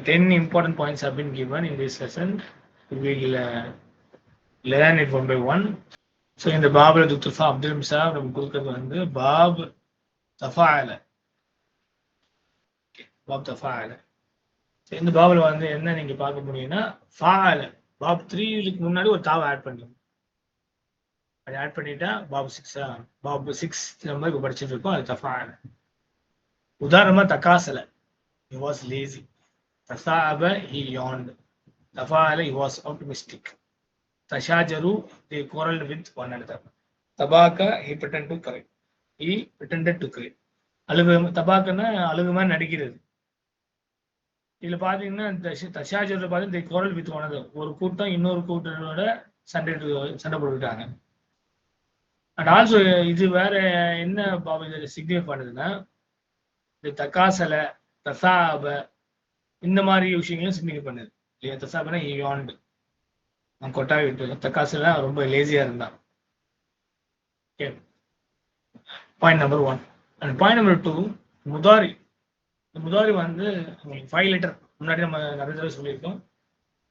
10 important points have been given in this lesson. We will uh, learn it one by one. So இந்த பாபுல துத்துஃபா அப்துல் மிஷா நம்ம கொடுக்கறது வந்து pop தஃபால. Pop so இந்த பாபுல வந்து என்ன நீங்க பார்க்க முடியும்னா ஃபால. பாப் த்ரீக்கு முன்னாடி ஒரு தாவை ஆட் பண்ணணும். அதை ஆட் பண்ணிட்டா பாப் சிக்ஸா பாப் சிக்ஸ் நம்ம படிச்சுட்டு இருக்கோம் அது தஃபால. உதாரணமா தக்காசல. It was lazy Tasa'aba, he yawned. Tafa'ala, he was optimistic. Tashajaru, they quarreled with one another. Tabaka, he pretended to cry. He pretended to cry. அழுகு தபாக்கன்னா அழுகு நடிக்கிறது. இதுல பாத்தீங்கன்னா தஷ- பார்த்தீங்கன்னா குரல் they quarreled ஒரு கூட்டம் இன்னொரு கூட்டத்தோட சண்டை சண்டை போட்டுக்கிட்டாங்க. அண்ட் ஆல்சோ இது வேற என்ன பாபு இதில் சிக்னிஃபை பண்ணுதுன்னா இந்த தக்காசலை தசாப இந்த மாதிரி விஷயங்களும் சிந்திக்க பண்ணுது. இல்லையா? தசாபனா யாண்டு அவன் கொட்டாவி விட்டு தக்காசுல ரொம்ப லேசியா இருந்தான். Okay point number one and point number two முதாரி. இந்த முதாரி வந்து உங்களுக்கு ஃபைவ் லிட்டர் முன்னாடி நம்ம நிறைய தடவை சொல்லியிருக்கோம்.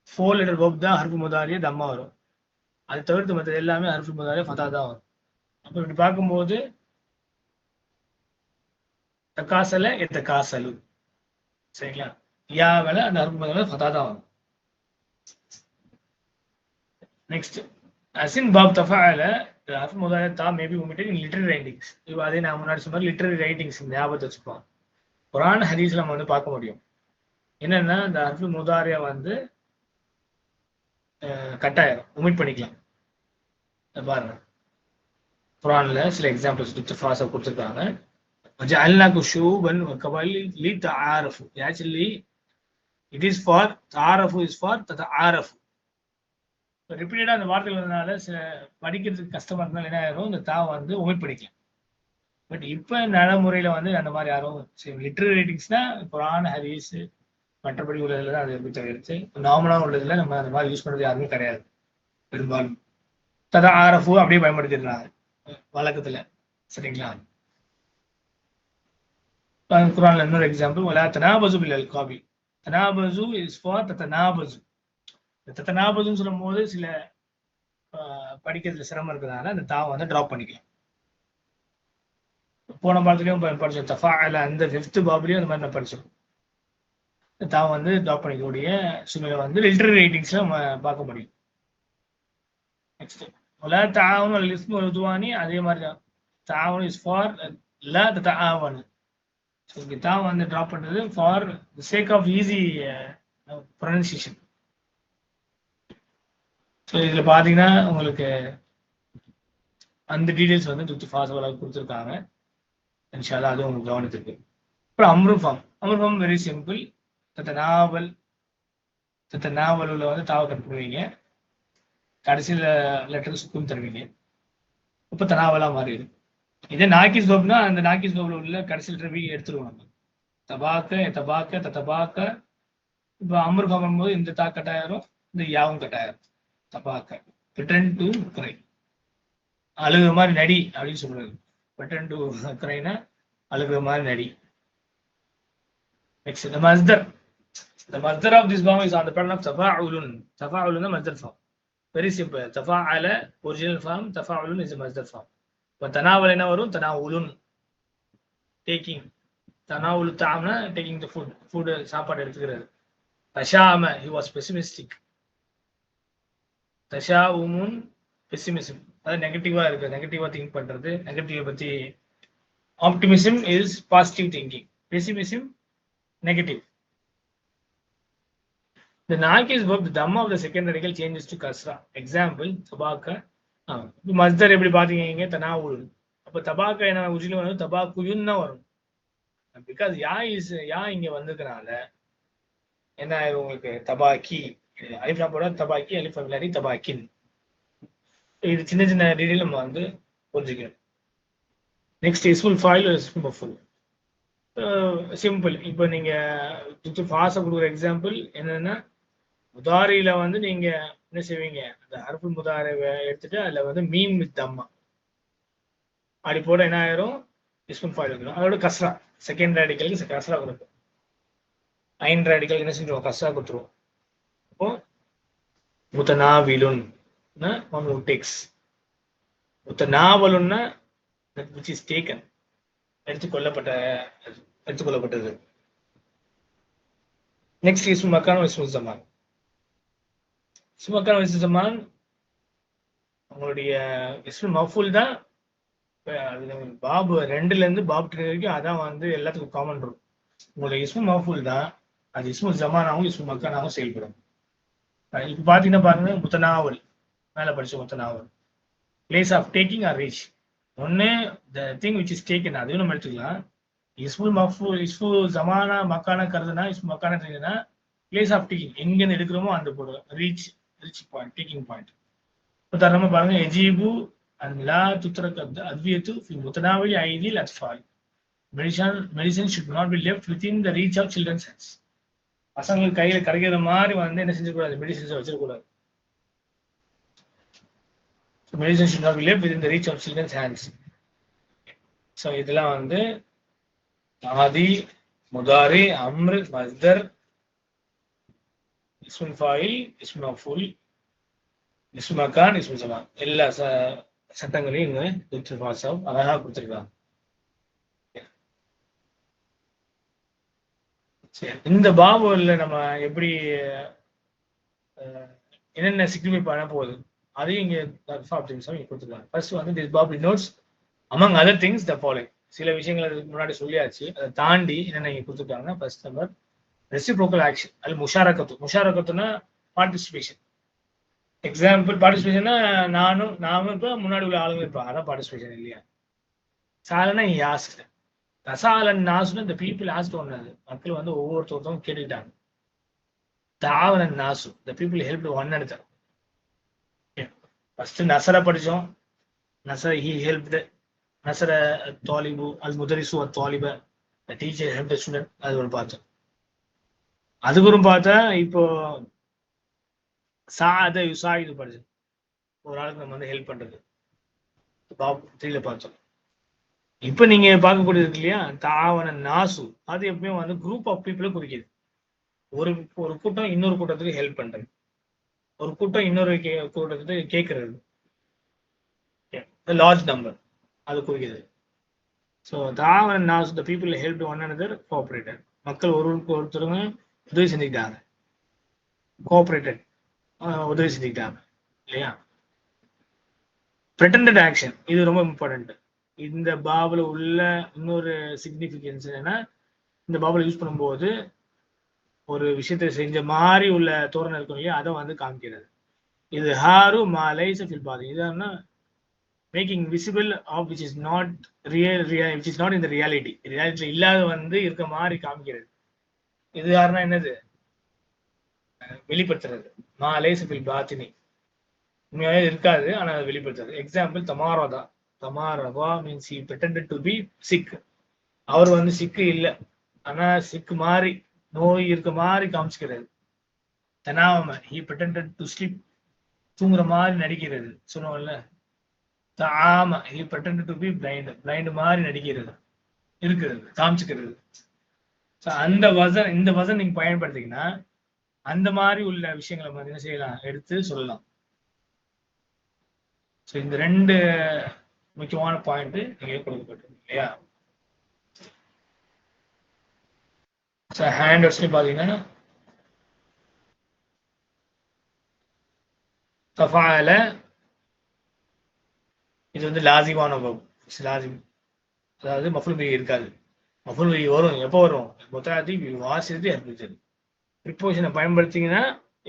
ஃபோர் லிட்டர் கோப் தான் அருப்பு முதாரியே தம்மா வரும். அது தவிர்த்து மற்ற எல்லாமே அருப்பு முதாரியே ஃபதா தான் வரும். அப்போ இப்படி பார்க்கும்போது தக்காசல எத்த காசலு. சரிங்களா? யா வேலை அந்த ஹர்ஃபு முதாரியே ஃபதா தான் வரும். நெக்ஸ்ட் அசின் பாப் தஃபால ஹர்ஃபு முதாரியே தா maybe omitted in literary writings இப்போ அதே நான் முன்னாடி சொன்ன லிட்டரரி ரைட்டிங்ஸ் ஞாபகத்தை வச்சுப்போம் குரான் ஹதீஸ்ல நம்ம வந்து பார்க்க முடியும். என்னன்னா இந்த ஹர்ஃபு முதாரியா வந்து அஹ், கட்டாயம் உமிட் பண்ணிக்கலாம். பாருங்க. குரான்ல சில எக்ஸாம்பிள்ஸ் ஃபாஸா கொடுத்துருக்காங்க. ஜஅல்னாக்கு ஷூபன் கபாலி லி தஆரஃபு. Actually it is for RF is for தஆரஃபு ரிப்பீட்டடா அந்த வார்த்தைகள் வந்தனால சில படிக்கிறதுக்கு கஷ்டமாக இருந்தாலும் என்ன ஆயிரும்? இந்த தா வந்து உமிட் படிக்கலாம் பட் இப்போ நடைமுறையில் வந்து அந்த மாதிரி யாரும் லிட்ரரி ரைட்டிங்ஸ்னா குரான் ஹதீஸ் மற்றபடி உள்ளதில் தான் அது எப்படி தவிர்த்து நார்மலாக உள்ளதில் நம்ம அந்த மாதிரி யூஸ் பண்ணுறது யாருமே கிடையாது. பெரும்பாலும். ததா ஆரஃபு அப்படியே பயன்படுத்திடுறாங்க வழக்கத்தில். சரிங்களா? குரான்ல இன்னொரு எக்ஸாம்பிள் வலா தனாபசு பில் அல்காபி தனாபசு இஸ் ஃபார் தத்தனாபசு தத்தனாபசுன்னு சொல்லும் போது சில படிக்கிறதுல சிரமம் இருக்கிறதுனால அந்த தாவை வந்து டிராப் பண்ணிக்கலாம். போன பாடத்துலயும் படிச்சோம். தஃபா தஃபால அந்த ஃபிஃப்த் பாப்லயும் அந்த மாதிரி நான் படிச்சோம். தான் வந்து ட்ராப் பண்ணிக்கக்கூடிய சூழ்நிலை வந்து லிட்டரரி ரைட்டிங்ஸ்ல நம்ம பார்க்க முடியும். நெக்ஸ்ட் ஒலா தாவணும் லிஸ்மு ருதுவானி அதே மாதிரி தான் தாவணும் இஸ் ஃபார் ல தாவன் ஸோ கிதா தான் வந்து ட்ராப் பண்ணது for sake of easy pronunciation so இதில் பார்த்தீங்கன்னா உங்களுக்கு அந்த டீட்டெயில்ஸ் வந்து துத்து ஃபாஸ்ட் கொடுத்துருக்காங்க. இன்ஷால்லா அதுவும் உங்களுக்கு கவனத்துக்கு அப்புறம் அம்ரு ஃபார்ம் அம்ரு ஃபார்ம் வெரி சிம்பிள் தத்த நாவல் தத்த நாவலில் வந்து தாவை கட் பண்ணுவீங்க. கடைசியில் லெட்டர் சுக்கும் தருவீங்க. இப்போ தனாவலாக மாறிடுது இதே நாக்கி சோப்னா அந்த நாக்கிஸ் சோப்ல உள்ள கடைசியில் ரவி எடுத்துருவாங்க தபாக்க தபாக்க தபாக்க இப்போ அமர் ஃபார்ம் போது இந்த தா கட்டாயிரும் இந்த யாவும் கட்டாயிரும் தபாக்க ரிட்டர்ன் டு கிரை அழுகு மாதிரி நடி அப்படின்னு சொல்றது ரிட்டர்ன் டு கிரைனா அழுகுற மாதிரி நடி நெக்ஸ்ட் இந்த மஸ்தர் The masdar of this form is on the pattern of tafa'ulun. Tafa'ulun is மஸ்தர் masdar form. Very simple. Tafa'ala, original form. Tafa'ulun is the masdar form. இப்போ தனாவல் என்ன வரும்? தனாவுலுன். டேக்கிங் தனா தாம்னா டேக்கிங் த ஃபுட் ஃபுட் சாப்பாடு எடுத்துக்கிறது. தஷாம ஹி வாஸ் பெசிமிஸ்டிக் தஷா உமுன் பெசிமிசம் அதாவது நெகட்டிவா இருக்கு நெகட்டிவா திங்க் பண்றது. நெகட்டிவை பத்தி optimism is positive thinking pessimism negative The nak is verb, the dhamma of the second radical changes to kasra. Example, tabaka. மஸ்தர் எப்படி பாத்தீங்க தனாவுல் அப்ப தபாக்க என்ன உச்சிலும் வந்து தபாக்குயுன்னு தான் வரும். பிகாஸ் யா இஸ் யா இங்க வந்திருக்கனால என்ன ஆயிரும் உங்களுக்கு? தபாக்கி. அலிஃபா போட தபாக்கி அலிஃபா விளாடி தபாக்கின். இது சின்ன சின்ன டீடைல் நம்ம வந்து புரிஞ்சுக்கணும். நெக்ஸ்ட் இஸ்ஃபுல் ஃபாயில் இஸ்ஃபுல் ஃபுல் சிம்பிள் இப்போ நீங்கள் ஃபாஸ்ட் கொடுக்குற எக்ஸாம்பிள் என்னென்னா உதாரியில் வந்து நீங்கள் என்ன செய்வீங்க? அந்த அருப்பு முதாரை எடுத்துட்டு அதுல வந்து மீன் வித் அம்மா அப்படி போட என்ன ஆயிரும்? இஸ்முன் ஃபாயில் வந்துடும் அதோட கஸ்ரா. செகண்ட் ரேடிக்கலுக்கு கஸ்ரா கொடுப்போம் ஐன் ரேடிக்கல் என்ன செஞ்சிருவோம்? கஸ்ரா கொடுத்துருவோம். அப்போ முத்தனாவிலுன் ஒன் who takes. முத்தனாவலுன்னா டேக்கன் is கொல்லப்பட்ட எடுத்துக்கொள்ளப்பட்ட எடுத்துக்கொள்ளப்பட்டது நெக்ஸ்ட் இஸ்மு மக்கான் இஸ்மு ஜமான் இஸ்மு மக்கான் ஜமான் உங்களுடைய இஸ்மு மஃபூல் தான். பாபு ரெண்டுல இருந்து பாப் ட்ரெயின் வரைக்கும் அதான் வந்து எல்லாத்துக்கும் காமன் ரூல் உங்களுடைய இஸ்மு மஃபூல் தான். அது இஸ்மு ஜமானாவும் இஸ்மு மக்கானாவும் செயல்படும். இப்போ பார்த்தீங்கன்னா பாருங்க முத்தனாவல் மேலே படிச்ச முத்தனாவல் place of taking or reach ஒன்று the thing which is taken அதையும் நம்ம எடுத்துக்கலாம். இஸ்மு மஃபு இஸ்மு ஜமானா மக்கானா கருதுனா இஸ்மு மக்கானா தெரியுதுன்னா பிளேஸ் ஆஃப் டேக்கிங் எங்கேருந்து எடுக்கிறோமோ அந்த போடுவோம் reach rich point taking point உதாரணமா பாருங்க எஜீபு அண்ட் லா துத்ரக் அத்வியத்து ஃபி முத்தனாவலி ஐதில் அத்ஃபால் medicine medicine should not be left within the reach of children's hands பசங்களுக்கு கையில கிடைக்கிற மாதிரி வந்து என்ன செஞ்சக்கூடாது medicines வச்சிடக்கூடாது medicine should not be left within the reach of children's hands so இதெல்லாம் வந்து ஆதி முதாரி அம்ரு மஸ்தர் இஸ்முல் ஃபாயில் இஸ்மு மஃபூல் இஸ்மு மக்கான் இஸ்மு ஜமா எல்லா ச சட்டங்களையும் இங்க டாக்டர் ஃபாசாப் அழகா கொடுத்துருக்காங்க. சரி இந்த பாபுல நம்ம எப்படி என்னென்ன சிக்னிஃபை பண்ண போகுது? அதையும் இங்க ஆப்ஷன்ஸ் இங்க கொடுத்துருக்காங்க. ஃபர்ஸ்ட் வந்து this Babu notes among other things the following சில விஷயங்கள் அதுக்கு முன்னாடி சொல்லியாச்சு. அதை தாண்டி என்னென்ன இங்க கொடுத்துருக்காங்கன்னா ஃபர்ஸ்ட் நம்பர் ரெசிப்ரோக்கல் ஆக்ஷன் அது முஷாரக்கத்து முஷாரக்கத்துனா பார்ட்டிசிபேஷன் எக்ஸாம்பிள் பார்ட்டிசிபேஷன்னா நானும் நானும் இப்போ முன்னாடி உள்ள ஆளுங்க இருப்பேன் அதான் பார்ட்டிசிபேஷன் இல்லையா? சாலனா யாஸ்ட். தசாலன் நாசுன்னு இந்த பீப்புள் ஆஸ்ட் ஒன்னது மக்கள் வந்து ஒவ்வொருத்தரும் கேட்டுக்கிட்டாங்க. தாவலன் நாசு. த பீப்புள் ஹெல்ப் ஒன் எடுத்த ஃபர்ஸ்ட் நசர படித்தோம் நசர ஹி ஹெல்ப்டு நசர தாலிபு அல் முதரிசு அத் தாலிப த டீச்சர் ஹெல்ப் ஸ்டூடெண்ட் அது ஒரு பார்த்தோம். அதுக்கப்புறம் பார்த்தா இப்போ சாத யுசாயுது படிச்சு. ஒரு ஆளுக்கு நம்ம வந்து ஹெல்ப் பண்றது. பாப் த்ரீல பார்த்தோம். இப்போ நீங்க பார்க்கக்கூடியது இருக்கு இல்லையா? தாவன நாசு. அது எப்பவுமே வந்து குரூப் ஆஃப் பீப்புளை குறிக்கிது. ஒரு ஒரு கூட்டம் இன்னொரு கூட்டத்துக்கு ஹெல்ப் பண்றது. ஒரு கூட்டம் இன்னொரு கே- கூட்டத்துக்கு கேட்கறது லார்ஜ் நம்பர் அது குறிக்கிது. ஸோ தாவன நாசு the people help one another cooperator மக்கள் ஒரு ஒருத்தருங்க உதவி செஞ்சுக்கிட்டாங்க கோஆப்ரேட்டட் உதவி செஞ்சுக்கிட்டாங்க இல்லையா? Pretended ஆக்ஷன் இது ரொம்ப இம்பார்ட்டன்ட் இந்த பாபுல உள்ள இன்னொரு சிக்னிஃபிகன்ஸ் என்னன்னா இந்த பாபுல யூஸ் பண்ணும்போது ஒரு விஷயத்தை செஞ்ச மாதிரி உள்ள தோரணை இருக்கும் இல்லையா? அதை வந்து காமிக்கிறது. இது ஹாரு மாலை ஃபில் பாதி இது making visible of which is not real real which is not இந்த ரியாலிட்டி ரியாலிட்டி இல்லாத வந்து இருக்க மாதிரி காமிக்கிறது. இது யாருன்னா என்னது? வெளிப்படுத்துறது. மா ஃபில் பாத்தினி. உண்மையாவே இருக்காது ஆனா அதை வெளிப்படுத்துறது. எக்ஸாம்பிள் தமாரதா தமாரதா means he pretended to be sick அவர் வந்து சிக்கு இல்ல. ஆனா சிக்கு மாதிரி நோய் இருக்க மாதிரி காமிச்சுக்கிறது. தனாவம ஹி pretended டு ஸ்லிப் தூங்குற மாதிரி நடிக்கிறது. சொல்லுவோம்ல ஆமா he pretended to be blind blind மாதிரி நடிக்கிறது. இருக்கிறது காமிச்சுக்கிறது. அந்த வசன் இந்த வசன் நீங்க பயன்படுத்திங்கன்னா அந்த மாதிரி உள்ள விஷயங்களை என்ன செய்யலாம். எடுத்து சொல்லலாம். ஸோ இந்த ரெண்டு முக்கியமான பாயிண்ட் இங்கே கொடுக்கப்பட்டிருக்கு இல்லையா? ஸோ ஹேண்ட் வச்சு பார்த்தீங்கன்னா தஃபால இது வந்து லாசிமான லாசிம் அதாவது மஃபுல் இருக்காது. மஃபுல் பி வரும். எப்போ வரும்? முத்தாதி வாசித்து ஏற்படுத்தது ப்ரிப்போஷனை பயன்படுத்திங்கன்னா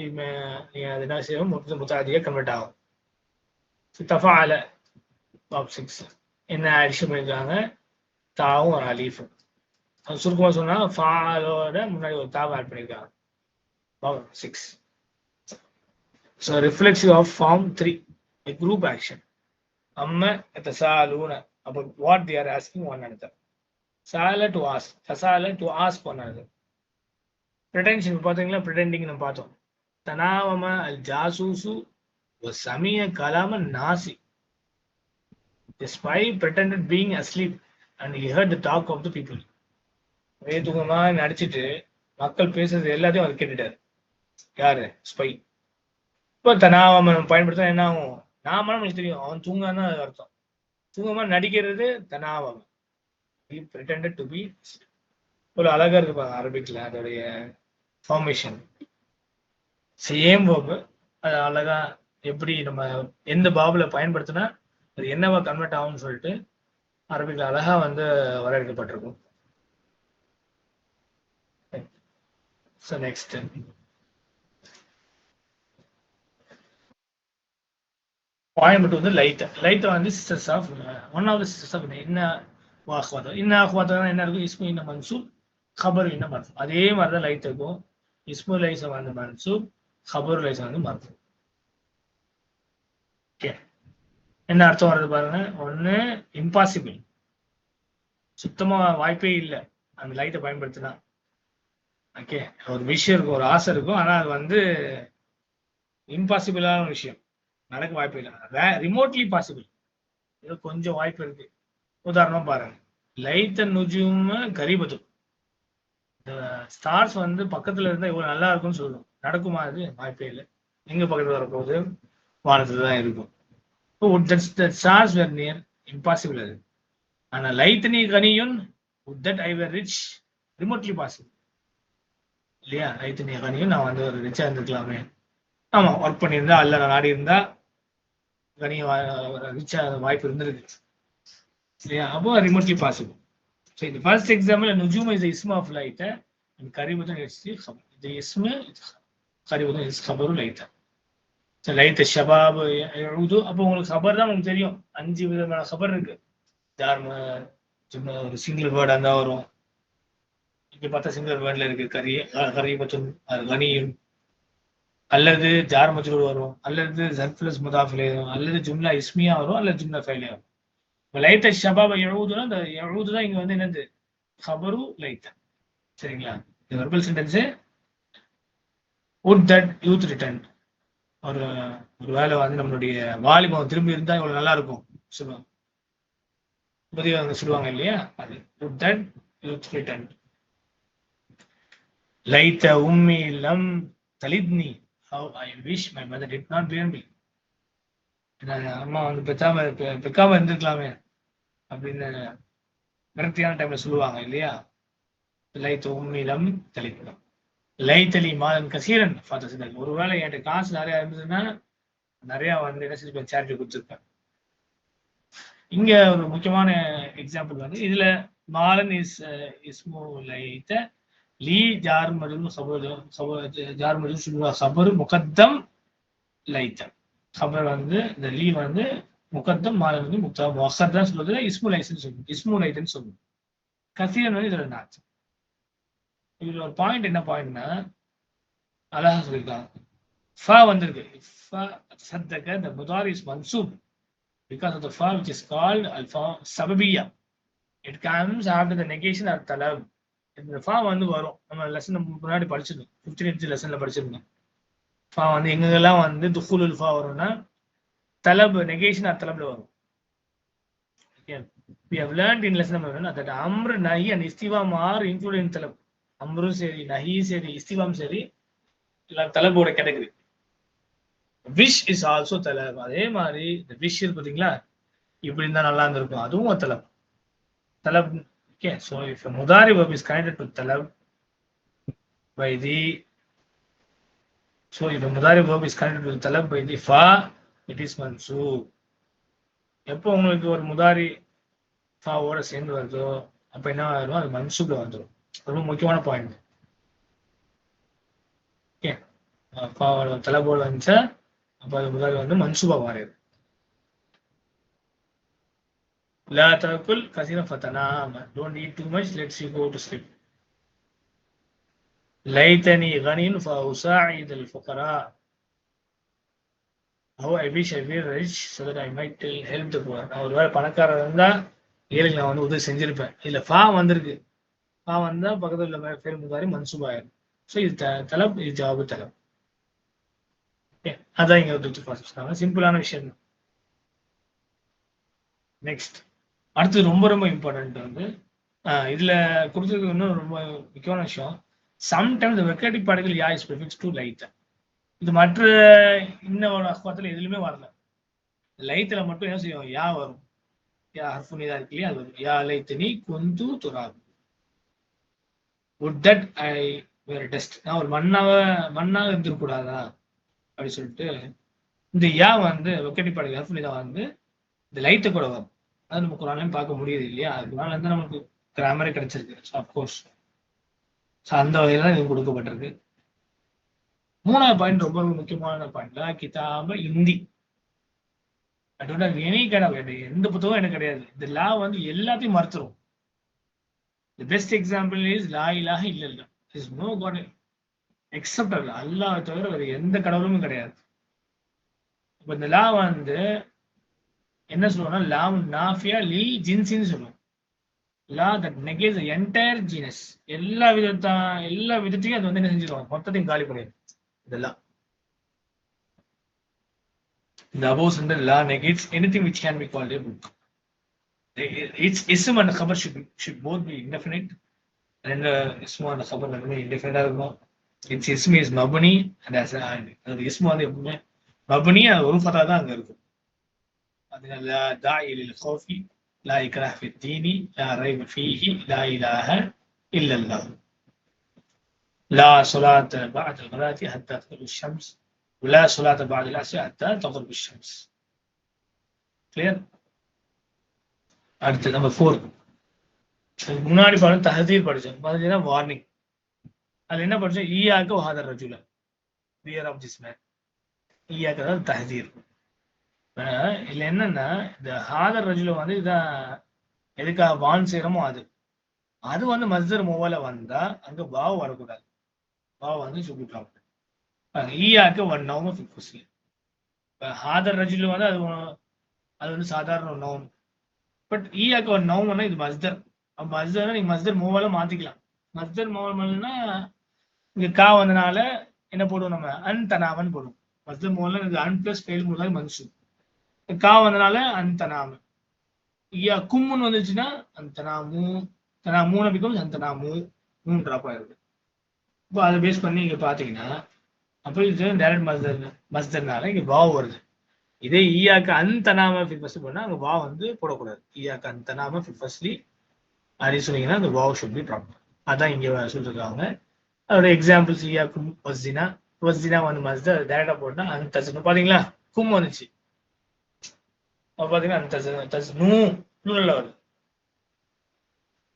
இவன் நீங்க அது என்ன செய்யும் முத்து கன்வெர்ட் ஆகும். தஃபால டாப் சிக்ஸ் என்ன அடிஷன் பண்ணியிருக்காங்க தாவும் ஒரு அலீஃபும் அது சுருக்கமாக சொன்னால் ஃபாலோட முன்னாடி ஒரு தாவை ஆட் பண்ணியிருக்காங்க power six so reflexive of form three a group action. அம்ம தசாலூன. அப்போ what they are asking one another சால டு ஆஸ் தசால டு ஆஸ் ஒன் another பார்த்தீங்களா pretending நம்ம பார்த்தோம். தனாவம அல் ஜாசூசு சமிய கலாம நாசி. The spy pretended being asleep and he heard the talk of the people. ஒரே நடிச்சிட்டு மக்கள் பேசுறது எல்லாத்தையும் அவர் கேட்டுட்டாரு. யாரு? ஸ்பை இப்போ தனாவம் நம்ம பயன்படுத்தினா என்ன ஆகும்? நாம நம்மளுக்கு தெரியும். அவன் தூங்கான்னு அர்த்தம். தூங்கமா நடிக்கிறது தனாவம். பிரிட்டண்டட் டு பி ஒரு அழகா இருக்கு பாருங்க அரபிக்ல அதோடைய ஃபார்மேஷன் சேம் வேர்பு அது அழகா எப்படி நம்ம எந்த பாபில் பயன்படுத்தினா அது என்னவா கன்வெர்ட் ஆகும்னு சொல்லிட்டு அரபிக்ல அழகா வந்து வரையறுக்கப்பட்டிருக்கும். ஸோ நெக்ஸ்ட் பாயிண்ட் வந்து லைட் லைட் வந்து sisters of one of the sisters of என்ன வாஹ்வாதா இன்ன ஆஹ்வாதான் என்ன இருக்கும் இஸ்மு இன்ன மன்சூப் ஹபர் இன்ன மர்ஃபு அதே மாதிரி தான் லைத் இருக்கும். இஸ்மு லைசா வந்து மன்சூப் ஹபர் லைசா வந்து மர்ஃபு ஓகே என்ன அர்த்தம் வருது பாருங்க. ஒன்று இம்பாசிபிள் சுத்தமாக வாய்ப்பே இல்லை. அந்த லைட்டை பயன்படுத்தினா. ஓகே ஒரு விஷயம் இருக்கும் ஒரு ஆசை இருக்கும். ஆனால் அது வந்து இம்பாசிபிளான விஷயம். நடக்க வாய்ப்பு இல்லை. ரிமோட்லி பாசிபிள் ஏதோ கொஞ்சம் வாய்ப்பு இருக்குது உதாரணம் பாருங்க. லைத்த நுஜும் கரிபது ஸ்டார்ஸ் வந்து பக்கத்துல இருந்தா இவ்வளவு நல்லா இருக்கும்னு சொல்லும். நடக்குமா அது? வாய்ப்பே இல்லை. எங்க பக்கத்துல வரப்போகுது? வானத்துல தான் இருக்கும். ஸ்டார்ஸ் வேர் நியர் இம்பாசிபிள் அது. ஆனா லைத்தனி கனியும் கனியும் that I were rich remotely possible இல்லையா? லைட் நீ கனியும் நான் வந்து ஒரு ரிச்சா இருந்திருக்கலாமே. ஆமா ஒர்க் பண்ணியிருந்தா அல்ல நான் நாடி இருந்தா கனிய ரிச்சா வாய்ப்பு இருந்திருக்கு Yeah, above remotely possible. So in the first example, Nujum is the ism of Laita and Karibudan is the khabar. The ism Karibudan is khabaru Laita. So Laita Shabab Udu, அப்போ உங்களுக்கு கபர் தான் உங்களுக்கு தெரியும். அஞ்சு விதமான கபர் இருக்கு. தார்ம சும்மா ஒரு சிங்கிள் வேர்டாக இருந்தால் வரும். இப்படி பார்த்தா சிங்கிள் வேர்டில் இருக்கு கரி கரீபத்தும் கனியும். அல்லது ஜார் மஜ்ரூர் வரும். அல்லது ஜர்ஃபிலஸ் முதாஃபிலே வரும். அல்லது ஜும்லா இஸ்மியா வரும் அல்லது ஜும்லா ஃபைலே வரும். இப்போ லைட்ட ஷபாப எழுதுனா அந்த எழுதுனா இங்க வந்து என்னது? ஹபரு லைத்த சரிங்களா? இந்த verbal sentence would that youth return ஒரு ஒரு வேலை வந்து நம்மளுடைய வாலிபம் திரும்பி இருந்தா இவ்வளவு நல்லா இருக்கும். சொல்லுவாங்க முதியவங்க சொல்லுவாங்க இல்லையா? அது. உட் தட் யூத் ரிட்டர்ன் லைத்த உம்மி லம் தலித்னி. How I wish my mother did not bear me அம்மா வந்து பெற்றாம பெக்காம இருந்திருக்கலாமே. அப்படின்னு விரக்தியான டைம்ல சொல்லுவாங்க இல்லையா? லைத் உம்மிலம் தலித்னம் லைத்தலி மாதன் கசீரன் ஃபாதர் சிதல் ஒருவேளை என்கிட்ட காசு நிறைய இருந்ததுன்னா நிறைய வந்து என்ன செஞ்சு சேரிட்டி கொடுத்துருப்பேன். இங்க ஒரு முக்கியமான எக்ஸாம்பிள் வந்து இதுல மாலன் இஸ் இஸ்மு லைத்த லீ ஜார் மஜும் சபர் ஜார் மஜும் சபர் முகத்தம் லைத்த சபர் வந்து இந்த லீ வந்து முகத்தம் மாறுவது முக்தா முகத் தான் சொல்றது இஸ்மு லைசன் சொல்லணும் இஸ்மு லைத்தன்னு சொல்லணும் கசீரன் வந்து இதோட நாச்சு இதுல ஒரு பாயிண்ட் என்ன பாயிண்ட்னா அழகா சொல்லியிருக்காங்க ஃபா வந்திருக்கு. ஃபா சத்தக்க the mudari is mansub because of the fa which is called சபபியா it comes comes the the negation or talab. இந்த ஃபா வந்து வரும். நம்ம லெசன் முன்னாடி படிச்சிருந்தோம். Fifteen inch லெசன்ல படிச்சிருந்தோம். ஃபா வந்து எங்கெங்கெல்லாம் வந்து துஃபுலுல் ஃபா வரும்னா தலப் நெகேஷன் ஆர் தலப்ல வரும் Okay. We have learned in lesson number one that amr, nahi and istifam are included in talab. அம்ரும் சரி நஹி சரி இஸ்திவாம் சரி எல்லாம் தலபோட கேட்டகரி விஷ் இஸ் ஆல்சோ தலப் அதே மாதிரி இந்த விஷ் இருக்கு பாத்தீங்களா இப்படி இருந்தா நல்லா இருந்திருக்கும் அதுவும் ஒரு தலப் தலப் ஓகே ஸோ இஃப் முதாரி verb is connected to தலப் by the so if a mudari verb is connected to talab by the it எப்போ உங்களுக்கு ஒரு முதாரி ஃபாவோட சேர்ந்து வருதோ அப்போ என்ன ஆயிரும் அது மன்சூப்ல வந்துடும் ரொம்ப முக்கியமான பாயிண்ட் ஓகே ஃபாவோட தலைபோல் வந்துச்சா அப்போ அது முதாரி வந்து மன்சூபா மாறிடு லா தகுல் கசீர ஃபத்தனாம don't eat too much let's you go to sleep லைத்தனி கனின் ஃப உசாயித் அல் ஃபுகரா. No I wish I be rich so that I might till help the poor நான் ஒரு வேலை பணக்காரர் இருந்தால் ஏழைக்கு நான் வந்து உதவி செஞ்சுருப்பேன். இல்லை ஃபா வந்திருக்கு. ஃபா வந்தால் பக்கத்தில் உள்ள பேர் முதாரி மன்சூப் ஸோ இது த தலம் இது ஜவாபு தலம். அதான் இங்கே ஒரு சிம்பிளான விஷயம் தான். நெக்ஸ்ட் அடுத்து ரொம்ப ரொம்ப இம்பார்ட்டண்ட் வந்து இதில் கொடுத்துருக்கு இன்னும் ரொம்ப முக்கியமான விஷயம். சம்டைம்ஸ் வெக்கடி பாடல்கள் யா இஸ் ப்ரிஃபிக்ஸ் டு லைட் இது மற்ற இன்னொரு அஸ்பாத்தில் எதுலையுமே வரல. லைத்துல மட்டும் என்ன செய்யும்? யா வரும். யா ஹர்ஃபுனிதா இருக்கு இல்லையா? அது வரும். யா லைத்தனி குந்து துராபு உட் தட் ஐ வேர் டெஸ்ட் நான் ஒரு மண்ணாவ மண்ணாக இருந்துருக்கூடாதா அப்படி சொல்லிட்டு இந்த யா வந்து வெக்கடி பாடல் ஹர்ஃபுனிதா வந்து இந்த லைத்தை கூட வரும். அது நம்ம குரான்லையும் பார்க்க முடியுது இல்லையா? அதுக்குனால வந்து நமக்கு கிராமரே கிடைச்சிருக்கு. ஸோ அப்கோர்ஸ் ஸோ அந்த வகையில் தான் இது கொடுக்கப்பட்டிருக்கு. மூணாவது பாயிண்ட் ரொம்ப ரொம்ப முக்கியமான பாயிண்ட் கிதாப இந்தி. அதோட எனி கிடையாது. எந்த புத்தகம் எனக்கு கிடையாது. இந்த லா வந்து எல்லாத்தையும் மறுத்துரும். தி பெஸ்ட் எக்ஸாம்பிள் இஸ் லா இலாக இல்ல இல்ல is no god except Allah தவிர வேற எந்த கடவுளும் கிடையாது. இப்போ இந்த லா வந்து என்ன சொல்லுவோம்னா லா நாஃபியா லி ஜின்சின்னு சொல்லுவோம். லா தட் நெகேஸ் என்டையர் ஜீனஸ் எல்லா விதத்தா எல்லா விதத்தையும் அது வந்து என்ன செஞ்சிருவாங்க மொத்தத்தையும் காலி பண்ணிடுது இதெல்லாம் The above sentence law negates anything which can be called a book. Its ism and khabar should be, should both be indefinite. And uh, ism and khabar ரெண்டுமே indefinite இருக்கும். Its ism is mabni and as அது ism வந்து எப்பவுமே மபனி அது ஒரு Fattah தான் அங்க இருக்கும். அதனால லா தாஇ லில் khawfi லா இக்ராஹ ஃபி தீனி லா ரைப ஃபீஹி லா இலாஹ இல்லல்லாஹ். لا صلاة بعد الغداة حتى تطلع الشمس ولا صلاة بعد العصر حتى تغرب الشمس கிளியர் அடுத்து நம்பர் ஃபோர் முன்னாடி பாடம் தஹதீர் படிச்சோம் பார்த்தீங்கன்னா வார்னிங் அது என்ன படிச்சோம் ஈயாக்கு ஹாதர் ரஜுல பியர் ஆஃப் திஸ் மேன் ஈயாக்கு அதாவது தஹதீர் இல்ல என்னன்னா இந்த ஹாதர் ரஜுல வந்து இதான் எதுக்காக வான் செய்யறோமோ அது அது வந்து மஸ்தர் மூவல வந்தா அங்க பாவ் வரக்கூடாது பாவ் வந்து சொல்லிட்டாங்க ஈயாக்கு ஒன் நவம் ஃபிஃப்டி ஹாதர் ரஜுல வந்து அது அது வந்து சாதாரண ஒரு நவம் பட் ஈயாக்கு ஒரு நவம்னா இது மஸ்தர் மஸ்தர் நீங்கள் மஸ்தர் மூவாலும் மாத்திக்கலாம் மஸ்தர் மூவல்னா இங்க கா வந்தனால என்ன போடுவோம் நம்ம? அன் தனாமன் போடுவோம். மஸ்தர் மூவல எனக்கு அன் பிளஸ் ஃபெயில் மூலம் மனுஷு கா வந்தனால அன் தனாமன் ஈயா கும்முன்னு வந்துச்சுன்னா அந்த தனாமு தனா மூணு பிகம் அந்த தனாமு மூணு ட்ராப் ஆயிருக்கு இப்போ அதை பேஸ் பண்ணி இங்கே பார்த்தீங்கன்னா அப்போ டேரக்ட் மஸ்தர் மஸ்தர்னால இங்கே வாவ் வருது. இதே ஈயாக்கு அந்த ஃபிஃபஸ்ட் பண்ணால் அங்கே வா வந்து போடக்கூடாது. ஈயாக்கு அந்த நாம ஃபர்ஸ்ட்லி அப்படின்னு சொன்னீங்கன்னா அந்த வாவ் ஷுட் பி ப்ராப்பர் அதான் இங்கே சொல்லியிருக்காங்க அதோட எக்ஸாம்பிள்ஸ் ஈயாக்கு வஸ்தினா வஸ்தினா வந்து மஸ்தர் டேரக்டாக போட்டால் அந்த தசனு பார்த்தீங்களா கும் வந்துச்சு. அப்போ பார்த்தீங்கன்னா அந்த தச தஸ் நூ நூலில் வருது.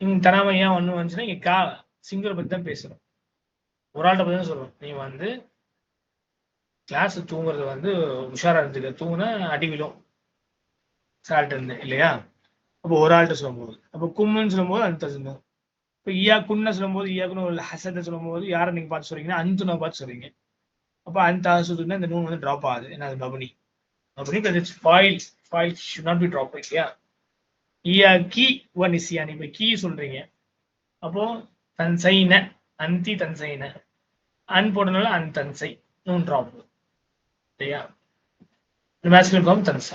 இங்கே தனாம ஏன் ஒன்று வந்துச்சுன்னா இங்கே கா சிங்கரை பற்றி தான் பேசுகிறோம் ஒரு ஆள்கிட்ட பத்தி தான் சொல்றோம். நீ வந்து கிளாஸ் தூங்குறது வந்து உஷாரா இருந்துக்க. தூங்குனா அடி விழும். சால்ட் இருந்து இல்லையா? அப்போ ஒரு ஆள்கிட்ட சொல்லும்போது. அப்போ கும்முன்னு சொல்லும்போது அந்த சொல்லணும் இப்போ ஈயா குன்ன சொல்லும்போது ஈயாக்குன்னு ஒரு ஹசத்தை சொல்லும்போது யாரை நீங்க பார்த்து சொல்றீங்கன்னா அந்துனை பார்த்து சொல்றீங்க. அப்போ அந்த சொல்லுன்னா இந்த நூன் வந்து ட்ராப் ஆகுது. ஏன்னா அது பபுனி பபுனி இட்ஸ் ஃபாயில் ஃபாயில் ஷுட் நாட் பி ட்ராப் இல்லையா? ஈயா கி ஒன் இசியா இப்போ கீ சொல்றீங்க. அப்போ தன் தன்சைன அந்தி தன்சைன அன் போட்டனால அன் தன்சை மூன்றாவது இல்லையா? Masculine form தன்சை